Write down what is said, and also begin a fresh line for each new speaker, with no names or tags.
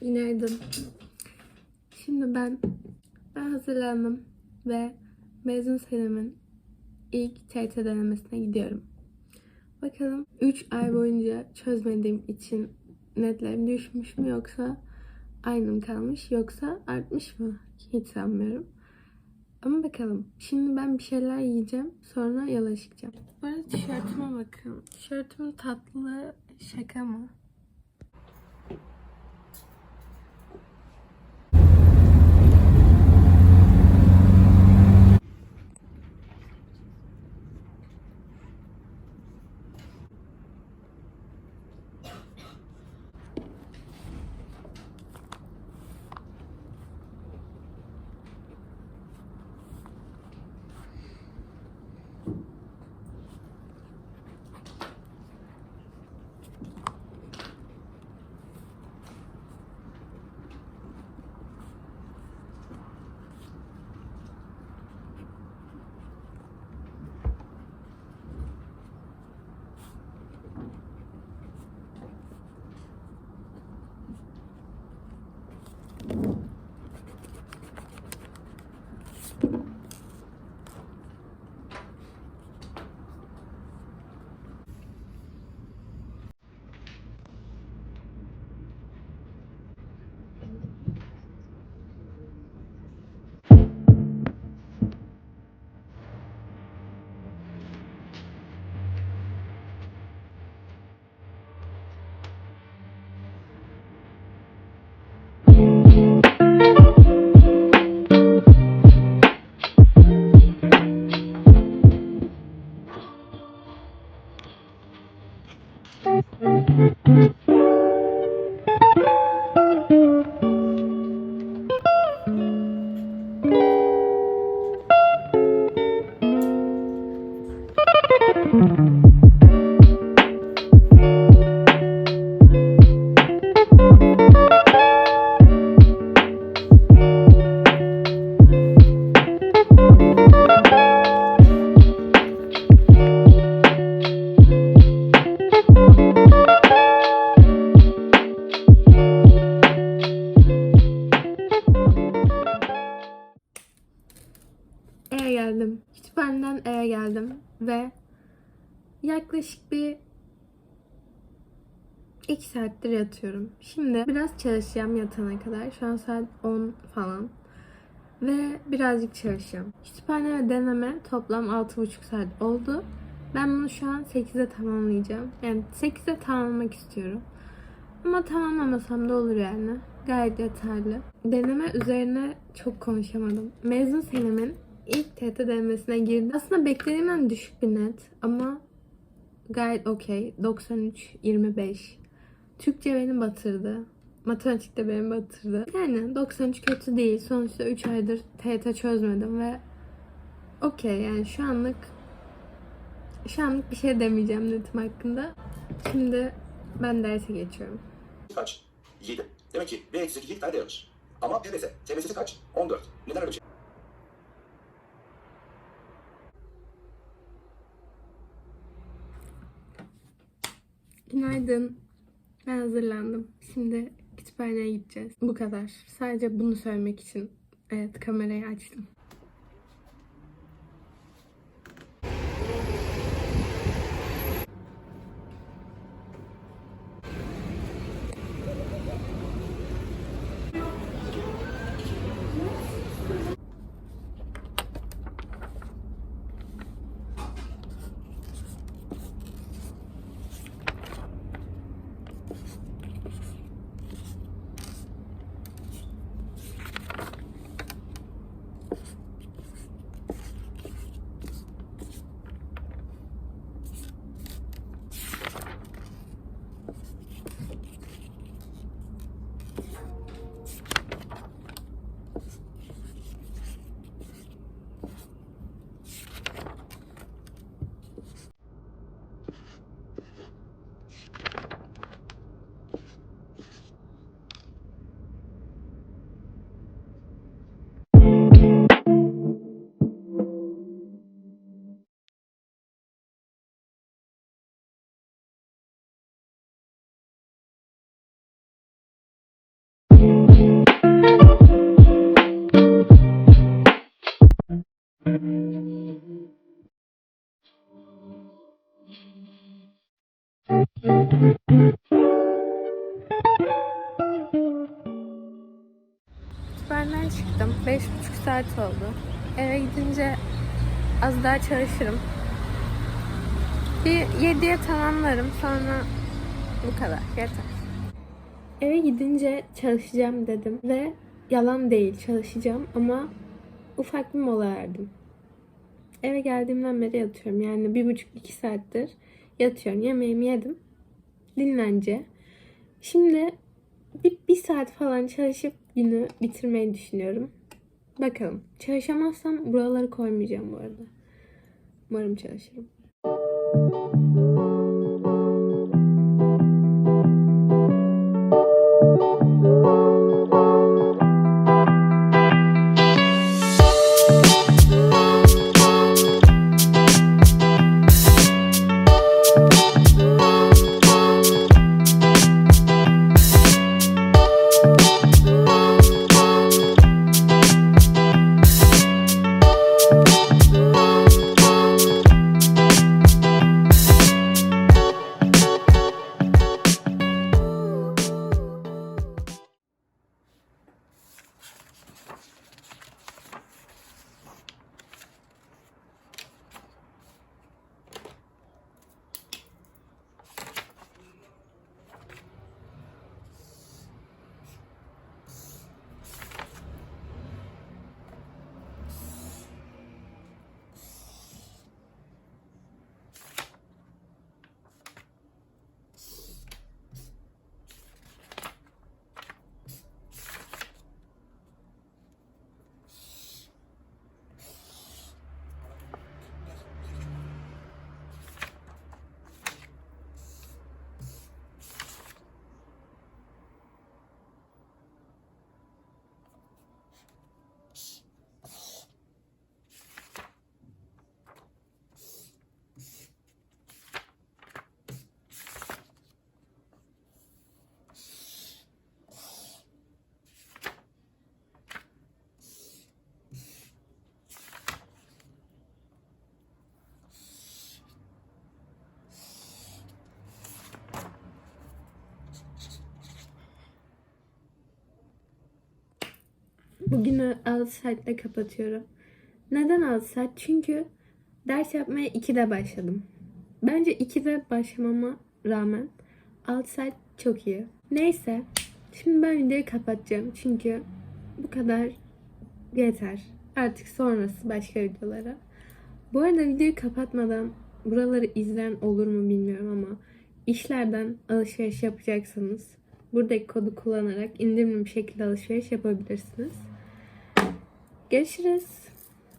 Günaydın. Şimdi ben ben hazırlandım ve mezun senemin ilk TRT denemesine gidiyorum. Bakalım 3 ay boyunca çözmediğim için netlerim düşmüş mü yoksa aynı mı kalmış yoksa artmış mı? Hiç sanmıyorum. Ama bakalım. Şimdi ben bir şeyler yiyeceğim. Sonra yola çıkacağım. Bu arada tişörtüme bakın. Tişörtümün tatlı şaka mı? Geldim. Kütüphaneden eve geldim ve yaklaşık bir iki saattir yatıyorum. Şimdi biraz çalışacağım yatana kadar. Şu an saat 10 falan. Ve birazcık çalışacağım. Kütüphane ve deneme toplam 6,5 saat oldu. Ben bunu şu an 8'e tamamlayacağım. Yani 8'e tamamlamak istiyorum. Ama tamamlamasam da olur yani. Gayet yeterli. Deneme üzerine çok konuşamadım. Mezun senemin ilk TET denemesine girdim. Aslında beklediğimden düşük bir net ama gayet okey. 93, 25. Türkçe beni batırdı. Matematik de beni batırdı. Yani 93 kötü değil. Sonuçta 3 aydır TET çözmedim ve okey yani şu anlık şu anlık bir şey demeyeceğim netim hakkında. Şimdi ben derse geçiyorum.
kaç? 7. Demek ki B eksi 2 tane değermiş. Ama PVS, TVS'si kaç? 14. Neden öyle bir şey?
Günaydın. Ben hazırlandım. Şimdi kütüphaneye gideceğiz. Bu kadar. Sadece bunu söylemek için evet kamerayı açtım. Kütüphaneden çıktım. Beş buçuk saat oldu. Eve gidince az daha çalışırım. Bir yediye tamamlarım. Sonra bu kadar. Yeter. Eve gidince çalışacağım dedim. Ve yalan değil çalışacağım ama ufak bir mola verdim. Eve geldiğimden beri yatıyorum. Yani bir buçuk iki saattir yatıyorum. Yemeğimi yedim. Dinlence. Şimdi bir, bir saat falan çalışıp günü bitirmeyi düşünüyorum. Bakalım. Çalışamazsam buraları koymayacağım bu arada. Umarım çalışırım. Bugünü 6 saatte kapatıyorum. Neden 6 saat? Çünkü ders yapmaya 2'de başladım. Bence 2'de başlamama rağmen 6 saat çok iyi. Neyse. Şimdi ben videoyu kapatacağım. Çünkü bu kadar yeter. Artık sonrası başka videolara. Bu arada videoyu kapatmadan buraları izleyen olur mu bilmiyorum ama işlerden alışveriş yapacaksanız buradaki kodu kullanarak indirimli bir şekilde alışveriş yapabilirsiniz. Görüşürüz.